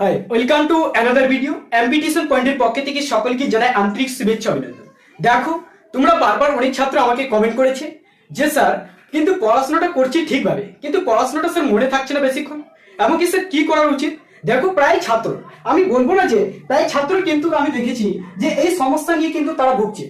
Hi welcome to another video ambition পয়েন্টের পক্ষে থেকে সকলকে জানাই আন্তরিক শুভেচ্ছা অভিনন্দন। দেখো, তোমরা বারবার অনেক ছাত্র আমাকে কমেন্ট করেছে। যে স্যার, কিন্তু পড়াশোনাটা করছি ঠিকভাবে, কিন্তু পড়াশোনাটা স্যার মনে থাকছে না বেশিক্ষণ। এমনকি স্যার কি করা উচিত? দেখো, প্রায় ছাত্র। আমি বলব না যে, প্রায় ছাত্র কিন্তু আমি দেখেছি যে এই সমস্যা নিয়ে কিন্তু তারা ভুগছে।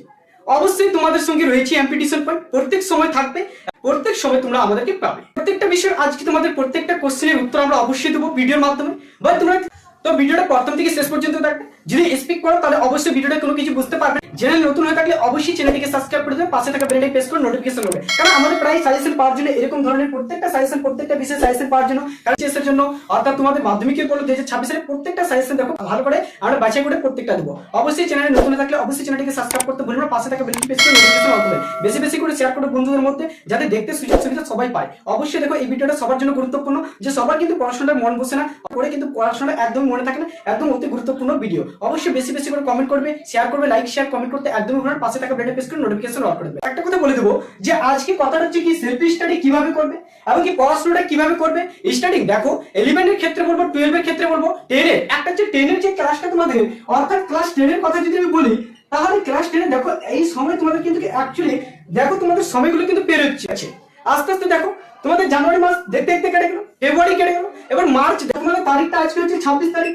অবশ্যই তোমাদের সঙ্গে রয়েছে এমপিটিশন পয়েন্ট প্রত্যেক সময় থাকবে, প্রত্যেক সময় তোমরা আমাদেরকে পাবে। প্রত্যেকটা বিষয় আজকে তোমাদের প্রত্যেকটা কোশ্চেনের উত্তর আমরা অবশ্যই দেবো ভিডিওর মাধ্যমে। বা তোমরা তো ভিডিওটা প্রথম থেকে শেষ পর্যন্ত দেখবে। যদি স্পিক করো, তাহলে অবশ্যই ভিডিওটা কোনো কিছু বুঝতে পারবে চ্যানেল নতুন হয়ে থাকলে অবশ্যই চ্যানেলটিকে সাবস্ক্রাইব করে দেবে, পাশে থাকা বেলটি প্রেস করে নোটিফিকেশন হবে কারণ আমাদের প্রায় সাজেশন পাওয়ার জন্য এরকম ধরনের প্রত্যেকটা সাজেশন প্রত্যেকটা বিষয়ে সাজেশন পাওয়ার জন্য চেসের জন্য অর্থাৎ তোমাদের মাধ্যমিকের বলো দু হাজার ছাব্বিশের প্রত্যেকটা সাজেশন দেখো, ভালো করে আমরা বাছাই করে প্রত্যেকটা দেবো। অবশ্যই চ্যানেলে নতুন হয়ে থাকলে অবশ্যই চ্যানেলটিকে সাবস্ক্রাইব করতে ভুলবে না, পাশে থাকা বেলটি প্রেস করে নোটিফিকেশন অন করবে বেশি বেশি করে শেয়ার করো বন্ধুদের মধ্যে, যাতে দেখতে সুযোগ সুবিধা সবাই পায়। অবশ্যই দেখো, এই ভিডিওটা সবার জন্য গুরুত্বপূর্ণ, যে সবার কিন্তু পড়াশোনাটা মন বসে না, করে কিন্তু পড়াশোনা একদম মনে থাকে না, একদম অতি গুরুত্বপূর্ণ ভিডিও অবশ্যই বেশি বেশি করে কমেন্ট করবে শেয়ার করবে লাইক শেয়ার কমেন্ট করতে একদম আপনার পাশে থাকা বেলটা প্রেস করে নোটিফিকেশন অন করে দেবে একটা কথা বলে দেবো যে, আজকে কথাটা হচ্ছে কি সেলফ স্টাডি কীভাবে করবে, এবং কি পড়াশোনাটা কীভাবে করবে স্টাডিং দেখো ইলেভেনের ক্ষেত্রে বলব টুয়েলভের ক্ষেত্রে বলব টেনের একটা হচ্ছে টেনের যে ক্লাসটা তোমাদের, অর্থাৎ ক্লাস টেনের কথা যদি আমি বলি, তাহলে ক্লাস টেনে দেখো, এই সময় তোমাদের কিন্তু অ্যাকচুয়ালি দেখো তোমাদের সময়গুলো কিন্তু পেরোচ্ছে আছে আস্তে আস্তে দেখো, তোমাদের জানুয়ারি মাস দেখতে দেখতে কেটে গেল, ফেব্রুয়ারি কেটে গেল, এবার মার্চ তোমাদের তারিখটা আজকে হচ্ছে ছাব্বিশ তারিখ,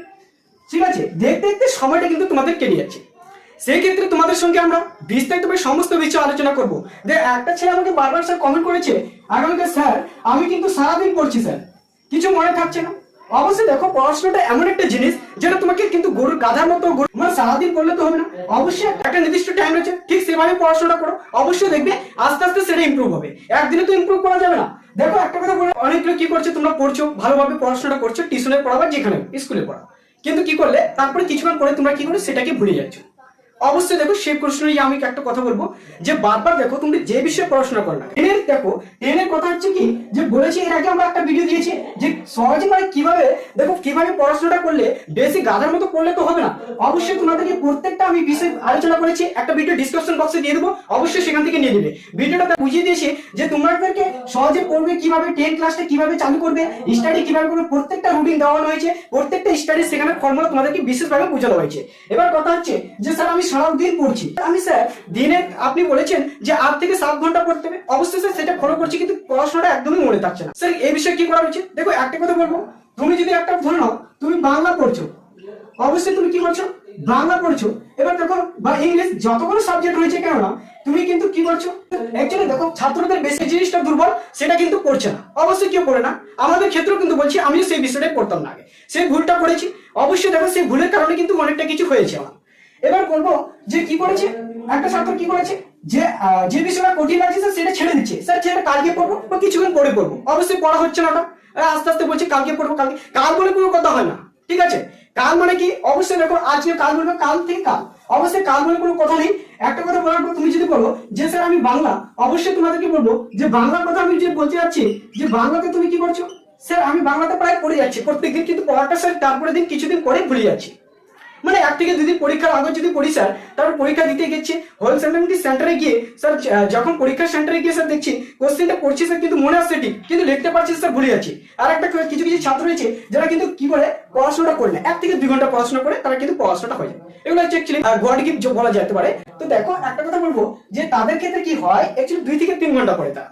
ঠিক আছে? দেখতে দেখতে সময়টা কিন্তু তোমাদের কেটে যাচ্ছে। সেই ক্ষেত্রে তোমাদের সঙ্গে আমরা বিস্তারিতভাবে সমস্ত বিষয় আলোচনা করব। যে একটা ছেলে আমাকে বারবার স্যার কমেন্ট করেছে, আগামীকাল স্যার, আমি কিন্তু সারাদিন পড়ছি স্যার। কিছু মনে থাকছে না। অবশ্যই দেখো, পড়াশোনাটা এমন একটা জিনিস যেটা তোমাকে কিন্তু গরুর গাধার মতো মানে সারাদিন পড়লে তো হবে না। অবশ্যই একটা নির্দিষ্ট টাইম রয়েছে। ঠিক সেভাবে পড়াশোনা করো। অবশ্যই দেখবে আস্তে আস্তে সেটা ইমপ্রুভ হবে। একদিনে তো ইমপ্রুভ করা যাবে না। দেখো, একটা কথা বলে অনেকগুলো কি করছে তোমরা পড়ছো, ভালোভাবে পড়াশোনা করছ, টিউশনে পড়া বা যেখানে স্কুলে পড়া কিন্তু কি করলে? তারপরে কিছুক্ষণ পরে তোমরা কি করো? সেটাকে ভুলে যাচ্ছ। অবশ্যই দেখো সেই প্রশ্ন নিয়ে আমি একটা কথা বলব, যে বারবার দেখো তুমি যে বিষয়ে পড়াশোনা করো না। টেনের দেখো টেনের কথা হচ্ছে কি, যে বলেছি, এর আগে আমরা একটা ভিডিও দিয়েছি, যে সহজে মানে কীভাবে, দেখো কীভাবে পড়াশোনাটা করলে বেশি গাধার মতো করলে তো হবে না। অবশ্যই তোমাদেরকে প্রত্যেকটা আমি বিষয় আলোচনা করেছি, একটা ভিডিও ডিসক্রিপশন বক্সে দিয়ে দেবো, অবশ্যই সেখান থেকে নিয়ে নেবে। ভিডিওটা বুঝিয়ে দিয়েছি, যে তোমাদেরকে সহজে পড়বে, কীভাবে টেন ক্লাসটা কীভাবে চালু করবে স্টাডি কীভাবে করবে, প্রত্যেকটা রুটিন দেওয়ানো হয়েছে, প্রত্যেকটা স্টাডি সেখানে ফর্মুলা তোমাদেরকে বিশেষভাবে বোঝানো হয়েছে। এবার কথা হচ্ছে, যে স্যার আমি সারা দিন পড়ছি। আমি স্যার, দিনে আপনি বলেছেন যে আট থেকে সাত ঘণ্টা পড়তে হবে। অবশ্যই স্যার, সেটা ফলো করছি, কিন্তু পড়াশোনাটা একদমই মনে থাকছে না। স্যার, এই বিষয়ে কি করা উচিত? দেখো, একটা কথা বলব। তুমি যদি একটা ধরে নাও, তুমি বাংলা পড়ছো। অবশ্যই তুমি কি করছ? বাংলা পড়ছো। এবার দেখো, বা ইংলিশ যতগুলো সাবজেক্ট রয়েছে কেন না, তুমি কিন্তু কি করছ? অ্যাকচুয়ালি দেখো, ছাত্রদের বেশি জিনিসটা দুর্বল, সেটা কিন্তু করছে না। অবশ্যই কেউ করে না। আমাদের ক্ষেত্রেও কিন্তু বলছি, আমিও সেই বিষয়টাই পড়তাম না আগে। সেই ভুলটা করেছি। অবশ্যই দেখো, সেই ভুলের কারণে কিন্তু অনেকটা কিছু হয়েছে আমার। এবার বলব যে কি করেছে? একটা ছাত্র কি করেছে? যে যে বিষয়টা কঠিন আছে স্যার সেটা ছেড়ে দিচ্ছে। স্যার সেটা কালকে পড়ব বা কিছুক্ষণ পরে পড়ব অবশ্যই পড়া হচ্ছে না ওটা। আস্তে আস্তে বলছে কালকে পড়ব, কালকে। কাল বলে কোনো কথা হয় না, ঠিক আছে? কাল মানে কি? অবশ্যই দেখো, আজকে কাল বলব, কাল থেকে কাল। অবশ্যই কাল বলে কোনো কথা নেই। একটা কথা বলার পর তুমি যদি বলো যে স্যার আমি বাংলা, অবশ্যই তোমাদেরকে বলব যে, বাংলার কথা আমি যে বলতে যাচ্ছি, যে বাংলাতে তুমি কি করছ? স্যার আমি বাংলাতে প্রায় পড়ে যাচ্ছি। প্রত্যেকদিন কিন্তু পড়াটা স্যার তারপরে দিন কিছুদিন পরে ভুলে যাচ্ছি। মানে এক থেকে দুদিন পরীক্ষার আগে যদি পড়ি, স্যার, তারপর পরীক্ষা দিতে গেছি হোল সেন্টার সেন্টারে গিয়ে, স্যার যখন পরীক্ষার সেন্টারে গিয়ে, স্যার, দেখছি কোশ্চেনটা পড়ছি, স্যার, কিন্তু মনে আসছে ঠিক, কিন্তু লিখতে পারছি স্যার, ভুলে যাচ্ছি। আর একটা কিছু কিছু ছাত্র রয়েছে, যারা কিন্তু কি করে পড়াশোনাটা করে না এক থেকে দুই ঘণ্টা পড়াশোনা করে, তারা কিন্তু পড়াশোনাটা হয়ে যায়। এগুলো হচ্ছে অ্যাকচুয়ালি গড গিফট বলা যেতে পারে। তো দেখো, একটা কথা বলব, যে তাদের ক্ষেত্রে কি হয় অ্যাকচুয়ালি দুই থেকে তিন ঘণ্টা পড়ে তারা।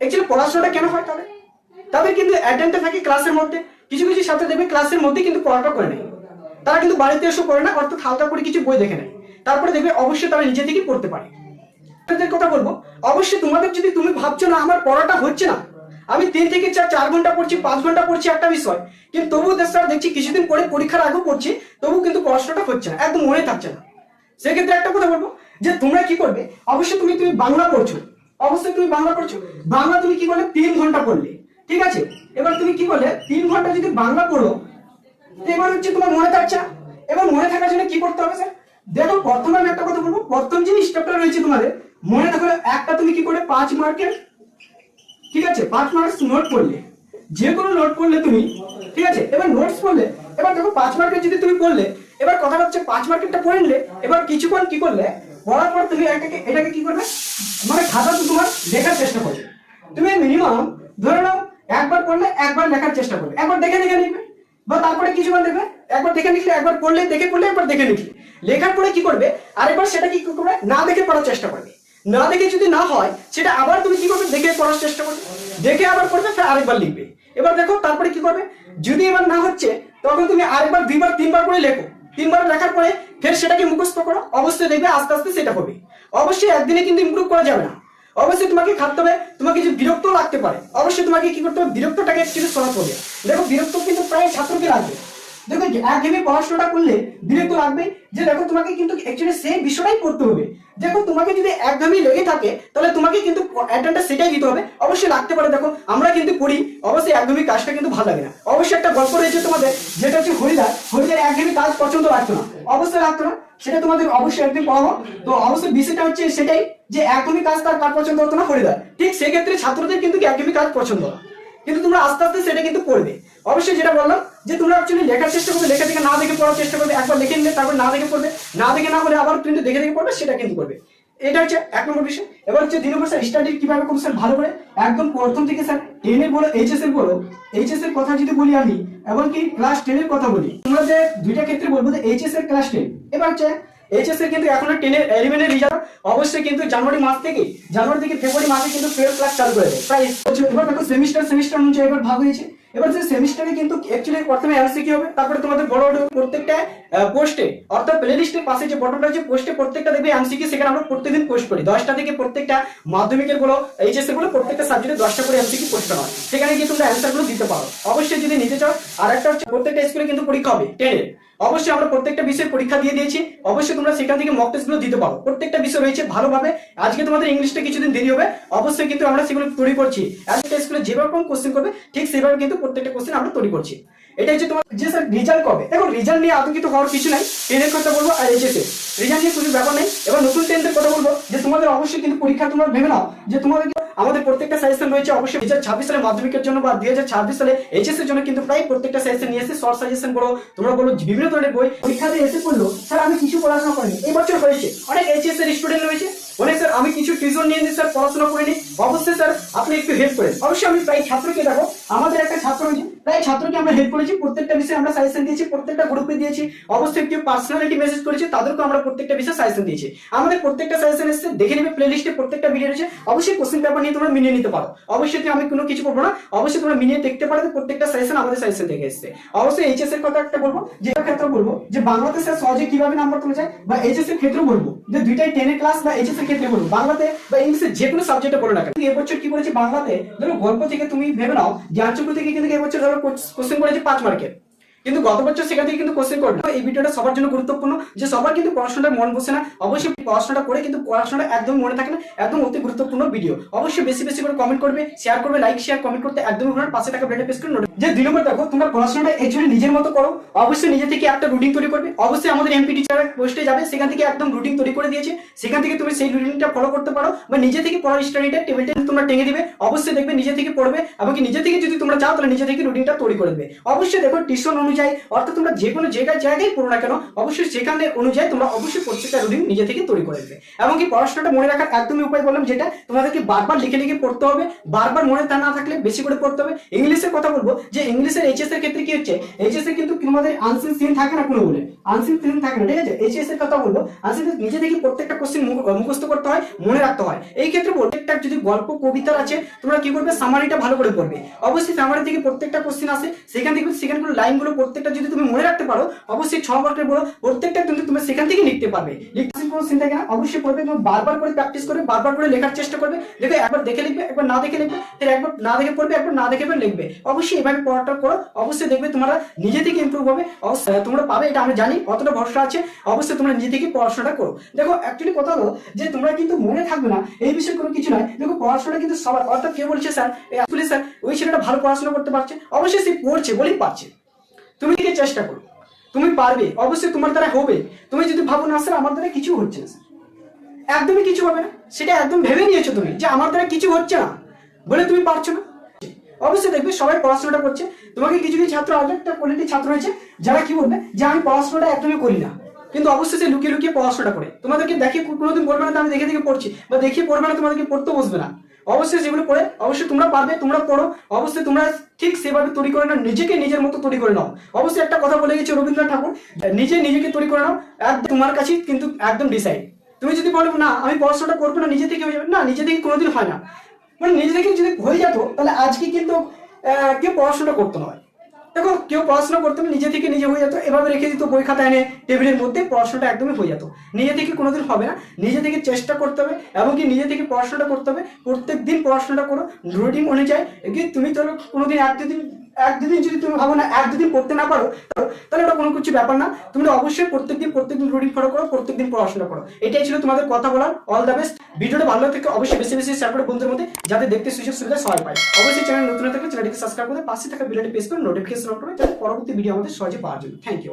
অ্যাকচুয়ালি পড়াশোনাটা কেন হয় তাদের? তাদের কিন্তু অ্যাটেন্ডে থাকে ক্লাসের মধ্যে। কিছু কিছু ছাত্র দেখবে ক্লাসের মধ্যে কিন্তু পড়াটা করে নেয়। তারা কিন্তু বাড়িতে এসে করে না, অর্থাৎ হালকা করে কিছু বই দেখে নেয়। তারপরে দেখবে অবশ্যই তারা নিজে থেকে পড়তে পারে। কথা বলব, অবশ্যই তোমাদের যদি তুমি ভাবছ না, আমার পড়াটা হচ্ছে না, আমি তিন থেকে চার চার ঘণ্টা পড়ছি, পাঁচ ঘণ্টা পড়ছি একটা বিষয়, কিন্তু তবুও স্যার, দেখছি কিছুদিন পরে পরীক্ষার আগেও পড়ছি তবু কিন্তু পড়াশোনাটা হচ্ছে না, একদম মনে থাকছে না। সেক্ষেত্রে একটা কথা বলব, যে তোমরা কি করবে, অবশ্যই তুমি তুমি বাংলা পড়ছো, অবশ্যই তুমি বাংলা পড়ছো, বাংলা তুমি কি করলে, তিন ঘণ্টা পড়লে, ঠিক আছে? এবার তুমি কি করলে, তিন ঘণ্টা যদি বাংলা পড়ো এবার হচ্ছে তোমার মনে থাকছে? না এবার মনে থাকার জন্য কি করতে হবে স্যার দেখো, প্রথমে আমি একটা কথা বলব। প্রথম যে স্টেপটা রয়েছে তোমাদের, মনে থাকলে একটা তুমি কি করে পাঁচ মার্কের ঠিক আছে, পাঁচ মার্কস নোট পড়লে। যে কোনো নোট পড়লে তুমি, ঠিক আছে, এবার নোটস পড়লে, এবার দেখো, পাঁচ মার্কের যদি তুমি পড়লে, এবার কথাটা হচ্ছে পাঁচ মার্কেরটা পড়ে নিলে, এবার কিছুক্ষণ কি করলে, পড়ার পর তুমি এটাকে এটাকে কি করবে? মানে খাতাতে তোমার লেখার চেষ্টা করবে। তুমি মিনিমাম ধরে নাও, একবার পড়লে একবার লেখার চেষ্টা করবে। একবার দেখে দেখে লিখবে বা তারপরে কিছুক্ষণ দেখবে একবার দেখে লিখলে, একবার পড়লে, দেখে পড়লে, একবার দেখে লিখলে। লেখার পরে কি করবে? আরেকবার সেটা কি করবে? না দেখে পড়ার চেষ্টা করবে। না দেখে যদি না হয়, সেটা আবার তুমি কি করবে? দেখে পড়ার চেষ্টা করবে। দেখে আবার পড়বে, ফের আরেকবার লিখবে। এবার দেখো, তারপরে কি করবে? যদি এবার না হচ্ছে, তখন তুমি আরেকবার, দুইবার, তিনবার করে লেখো। তিনবার লেখার পরে ফের সেটাকে মুখস্থ করো। অবশ্যই দেখবে আস্তে আস্তে সেটা হবে। অবশ্যই একদিনে কিন্তু ইমপ্রুভ করা যাবে না। অবশ্যই তোমাকে খাটতে হবে, তোমাকে যে বিরক্ত লাগতে পারে। অবশ্যই তোমাকে কি করতে হবে, বিরক্তটাকে একটু সরাতে হবে দেখো, বিরক্ত কিন্তু প্রায় ছাত্রকে লাগবে। দেখো একঘেয়েমি পড়াশোনাটা করলে বিরক্ত লাগবে। যে দেখো, তোমাকে কিন্তু অ্যাকচুয়ালি সেই বিষয়টাই পড়তে হবে। দেখো, তোমাকে যদি একঘেয়েমি লেগে থাকে, তাহলে তোমাকে কিন্তু অ্যাটেন্ডটা সেটাই দিতে হবে। অবশ্যই লাগতে পারে, দেখো, আমরা কিন্তু করি অবশ্যই একঘেয়েমি কাজটা কিন্তু ভালো লাগে না। অবশ্যই একটা গল্প রয়েছে তোমাদের, যেটা হচ্ছে হরিদার হরিদার একঘেয়েমি কাজ পছন্দ লাগতো না। অবশ্যই লাগতো না, সেটা তোমাদের অবশ্যই একদিন পড়াবো। তো অবশ্যই বিষয়টা হচ্ছে সেটাই। যে একঘেয়েমি কাজ তার কার পছন্দ হতো না হরিদার ঠিক সেক্ষেত্রে ছাত্রদের কিন্তু একঘেয়েমি কাজ পছন্দ না। কিন্তু তোমরা আস্তে আস্তে সেটা কিন্তু করবে। অবশ্যই যেটা বললাম যে তোমরা অ্যাকচুয়ালি লেখার চেষ্টা করবে, লেখা থেকে না দেখে পড়ার চেষ্টা করবে, একবার লিখে নিলে তারপর না দেখে পড়বে, না দেখে না হলে আবার কিন্তু দেখে দেখে পড়বে, সেটা কিন্তু করবে। এটা হচ্ছে এক নম্বর বিষয়। এবার হচ্ছে দুই নম্বর, স্যার স্টাডি কীভাবে করব, স্যার, ভালো করে? একদম প্রথম থেকে, স্যার টেনের বলো এইচএস এর বলো এইচএস এর কথা যদি বলি আমি, এমনকি ক্লাস টেনের কথা বলি, তোমরা যে দুইটা ক্ষেত্রে বলব যে এইচএস এর ক্লাস টেন এবার হচ্ছে এইচএস এর কিন্তু এখনও টেনের ইলেভেনের রেজাল্ট অবশ্যই কিন্তু জানুয়ারি মাস থেকে, জানুয়ারি থেকে ফেব্রুয়ারি মাসে কিন্তু টুয়েলভ ক্লাস চালু করে দেয় প্রায় এবার দেখো সেমিস্টার সেমিস্টার অনুযায়ী এবার ভাগ হয়েছে। এবার যে সেমিস্টারে কিন্তু অ্যাকচুয়ালি প্রথমে এমসিকিউ হবে? তারপরে তোমাদের বড় বড় প্রত্যেকটা পোস্টে অর্থাৎ প্লে লিস্টের পাশে যে বটনটা আছে পোস্টে প্রত্যেকটা দেখবে এমসিকিউ সেখানে আমরা প্রত্যেকদিন পোস্ট করি। দশটা থেকে প্রত্যেকটা মাধ্যমিকের বলো এইচএস বলো প্রত্যেকটা সাবজেক্টে দশটা করে এমসিকিউ পোস্ট হয়। সেখানে গিয়ে তোমরা অ্যান্সারগুলো দিতে পারো। অবশ্যই যদি নিতে চাও আর একটা হচ্ছে প্রত্যেকটা স্কুলে কিন্তু পরীক্ষা হবে টেনের অবশ্যই আমরা প্রত্যেকটা বিষয়ের পরীক্ষা দিয়ে দিয়েছি। অবশ্যই তোমরা সেখান থেকে মক টেস্টগুলো দিতে পারো। প্রত্যেকটা বিষয় রয়েছে ভালোভাবে। আজকে তোমাদের ইংলিশটা কিছুদিন দেরি হবে। অবশ্যই কিন্তু আমরা সেগুলো তৈরি করছি। স্কুলে যেরকম কোশ্চেন করবে, ঠিক সেভাবে কিন্তু প্রত্যেকটা কোশ্চেন আমরা তৈরি করছি। এটা হচ্ছে তোমার যে স্যার রেজাল্ট কবে। দেখো রেজাল্ট নিয়ে আতঙ্কিত হওয়ার কিছু নাই। টেনের কথা বলব আর এইচএস রেজাল্ট নিয়ে কোনো ব্যাপার নেই। এবার নতুন টেনদের কথা বলব যে তোমাদের অবশ্যই কিন্তু পরীক্ষা তোমরা ভেবে নাও যে তোমাদের আমাদের প্রত্যেকটা সাজেশন রয়েছে, অবশ্যই দুই ছাব্বিশ সালে মাধ্যমিকের জন্য বা দুই হাজার ছাব্বিশ সালে এইচএস এর জন্য কিন্তু প্রায় প্রত্যেকটা সাজেশন নিয়ে এসে শর্ট সাজেশন বলো, তোমরা বলো, বিভিন্ন ধরনের বই। পরীক্ষাতে এসে পড়ল, স্যার, আমি কিছু পড়াশোনা করিনি। এই বছর হয়েছে। অনেক এইচএস এর স্টুডেন্ট রয়েছে। অনেক স্যার, আমি কিছু টিউশন নিয়ে নিই স্যার, পড়াশোনা করিনি। অবশ্যই, স্যার, আপনি একটু হেল্প করেন। অবশ্যই, আমি প্রায় ছাত্রকে দেখো আমাদের একটা ছাত্র প্রায় ছাত্রকে আমরা হেল্প করেছি। প্রত্যেকটা বিষয়ে আমরা সাজেশন দিয়েছি, প্রত্যেকটা গ্রুপে দিয়েছি। অবশ্যই কেউ পার্সোনালিটি মেসেজ করেছে তাদেরকে আমরা প্রত্যেকটা বিষয়ে সাজেশন দিয়েছি। আমাদের প্রত্যেকটা সাজেশন এসে দেখে নেবে প্রত্যেকটা ভিডিও রয়েছে। অবশ্যই কোশ্চেন পেপার নিয়ে তোমরা মিলিয়ে নিতে পারো। অবশ্যই আমি কোনো কিছু বলব না। অবশ্যই তোমরা দেখতে পারো প্রত্যেকটা সাজেশন আমাদের সাজেশন থেকে এসেছে। অবশ্যই এইচএস এর কথা একটা বলব, যে ক্ষেত্রে বলব, যে স্যার সহজে কীভাবে নাম্বার তোলা যায় বা এইচএস এর ক্ষেত্রে বলব, যে দুইটাই টেনের ক্লাস বা এইচএস ক্ষেত্রে বলব বাংলাতে বা ইংলিশে যে কোনো সাবজেক্টে বলো না কেন। এবছর কি করেছে বাংলাতে? ধরো গল্প থেকে তুমি ভেবে নাও যে আঞ্চলিক থেকে কিন্তু এবছর ধরো কোশ্চেন করেছে পাঁচ মার্কের কিন্তু গত বছর সেখান থেকে কিন্তু কোশ্চেন করবে এই ভিডিওটা সবার জন্য গুরুত্বপূর্ণ যে সবার কিন্তু পড়াশোনাটা মন বসে না। অবশ্যই পড়াশোনাটা করে কিন্তু পড়াশোনাটা একদম মনে থাকে না, একদম অতি গুরুত্বপূর্ণ ভিডিও অবশ্যই বেশি বেশি করে কমেন্ট করবে শেয়ার করবে লাইক শেয়ার কমেন্ট করতে একদম পাশে টাকা বেটে প্রেস করে যে দুই নম্বর দেখো, তোমরা পড়াশোনাটা একচুয়ালি নিজের মতো করো। অবশ্যই নিজে থেকে একটা রুটিন তৈরি করবে। অবশ্যই আমাদের এমপি টিচার পোস্টে যাবে, সেখান থেকে একদম রুটিন তৈরি করে দিয়েছে। সেখান থেকে তুমি সেই রুটিনটা ফলো করতে পারো। বা নিজে থেকে পড়ার স্টাডিটা টেবিলটা তোমরা টেনে দিবে। অবশ্যই দেখবে নিজে থেকে পড়বে এমনকি নিজে থেকে যদি তোমরা চাও, তাহলে নিজে থেকে রুটিনটা তৈরি করে দেবে। অবশ্যই দেখো টিউশন অনুযায়ী, অর্থাৎ তোমরা যে কোনো জায়গায় জায়গায় পড়ো না কেন, অবশ্যই সেখানে অনুযায়ী তোমরা অবশ্যই প্রত্যেকটা রুটিন নিজে থেকে তৈরি করে দেবে। এমনকি পড়াশোনাটা মনে রাখার একদমই উপায় বললাম, যেটা তোমাদেরকে বারবার লিখে লিখে পড়তে হবে। বারবার মনে তা না থাকলে বেশি করে পড়তে হবে। ইংলিশের কথা বলব যে ইংলিশের এইচএস এর ক্ষেত্রে কি হচ্ছে? এইচএস এর কিন্তু তোমাদের আনসিন সিন থাকে না কোনো বলে আনসিন সিন থাকে না, ঠিক আছে? এইচএস এর কথা বলব। আনসিন নিজে থেকে প্রত্যেকটা কোশ্চেন মুখস্থ করতে হয়, মনে রাখতে হয়। এই ক্ষেত্রে প্রত্যেকটা যদি গল্প, কবিতার আছে, তোমরা কি করবে? সামারিটা ভালো করে পড়বে। অবশ্যই সামারি থেকে প্রত্যেকটা কোশ্চেন আসে। সেখান থেকে সেখানগুলো লাইনগুলো প্রত্যেকটা যদি তুমি মনে রাখতে পারো, অবশ্যই ছ মার্কের বড় প্রত্যেকটা কিন্তু তুমি সেখান থেকে লিখতে পারবে। লিখতে কোনো চিন্তা না, অবশ্যই পড়বে তুমি বারবার করে প্র্যাকটিস করবে বারবার করে লেখার চেষ্টা করবে। দেখবে একবার দেখে লিখবে, একবার না দেখে লিখবে, তাহলে একবার না দেখে পড়বে, একবার না দেখে লিখবে। অবশ্যই এভাবে পড়াটা করো, অবশ্যই দেখবে তোমরা নিজে থেকে ইমপ্রুভ হবে। তোমরা পাবে, এটা আমি জানি, অতটা ভরসা আছে। অবশ্যই তোমরা নিজে থেকে পড়াশোনাটা করো। দেখো অ্যাকচুয়ালি কথা হলো যে তোমরা কিন্তু মনে থাকবে না, এই বিষয়ে কোনো কিছু নয় দেখো পড়াশোনা কিন্তু সবার অর্থাৎ কে বলছে স্যার? অ্যাকচুয়ালি স্যার, ওই ছেলেটা ভালো পড়াশোনা করতে পারছে। অবশ্যই সে পড়ছে বলেই পারছে। তুমি কি চেষ্টা করো। তুমি পারবে, অবশ্যই তোমার দ্বারা হবে। তুমি যদি ভাবো, না স্যার, আমার দ্বারা কিছু হচ্ছে না একদমই কিছু হবে না। সেটা একদম ভেবে নিয়েছো তুমি যে আমার দ্বারা কিছু হচ্ছে না। বলে তুমি পারছ না। অবশ্যই দেখবে সবাই পড়াশোনাটা করছে। তোমাকে কিছু কিছু ছাত্র, আরও একটা কোয়ালিটির ছাত্র রয়েছে, যারা কি বলবে? যে আমি পড়াশোনাটা একদমই করি না। কিন্তু অবশ্যই সে লুকিয়ে লুকিয়ে পড়াশোনাটা করে। তোমাদেরকে দেখে কোনোদিন বলবে না আমি দেখে দেখে পড়ছি বা দেখিয়ে পড়বে না, তোমাদেরকে পড়তে বসবে না। অবশ্যই সেগুলো পড়ে অবশ্যই তোমরা পারবে, তোমরা পড়ো। অবশ্যই তোমরা ঠিক সেভাবে তৈরি করে নাও, নিজেকে নিজের মতো তৈরি করে নাও। অবশ্যই একটা কথা বলে গেছে রবীন্দ্রনাথ ঠাকুর, নিজে নিজেকে তৈরি করে নাও একদম তোমার কাছেই কিন্তু একদম ডিসাইড তুমি যদি বলো না, আমি পড়াশোনাটা করব না, নিজে থেকে হয়ে যাবে। না, নিজে থেকে কোনোদিন হয় না। মানে নিজে থেকে যদি হয়ে যেত তাহলে আজকে কিন্তু কেউ পড়াশোনা করতো না। দেখো, কেউ পড়াশোনা করতো না, নিজে থেকে নিজে হয়ে যেত, এভাবে রেখে দিত, বই খাতা এনে টেবিলের মধ্যে পড়াশোনাটা একদমই হয়ে যেত। নিজে থেকে কোনোদিন হবে না, নিজে থেকে চেষ্টা করতে হবে, এবং কি নিজে থেকে পড়াশোনাটা করতে হবে। প্রত্যেক দিন পড়াশোনাটা করো, রুটিন অনুযায়ী তুমি ধরো কোনোদিন এক দুদিন এক দুদিন যদি তুমি ভাবো না এক দুদিন পড়তে না পারো, তাহলে ওটা কোনো কিছু ব্যাপার না। তুমি অবশ্যই প্রত্যেকদিন প্রত্যেকদিন রুটিন ফলো করো, প্রত্যেকদিন পড়াশোনা করো। এটাই ছিল তোমাদের কথা বলার। অল দ্য বেস্ট ভিডিওটা ভালো থেকে অবশ্যই বেশি বেশি শেয়ার করে বন্ধুদের মধ্যে, যাতে দেখতে সুযোগ সুবিধা সবাই পায়। অবশ্যই চ্যানেল নতুন থাকলে চ্যানেলটিকে সাবস্ক্রাইব করে পাশে থাকা বিলটি প্রেস করে নোটিফিকেশন অন করে, যাতে পরবর্তী ভিডিও আমাদের সহজে পাওয়ার জন্য। Thank you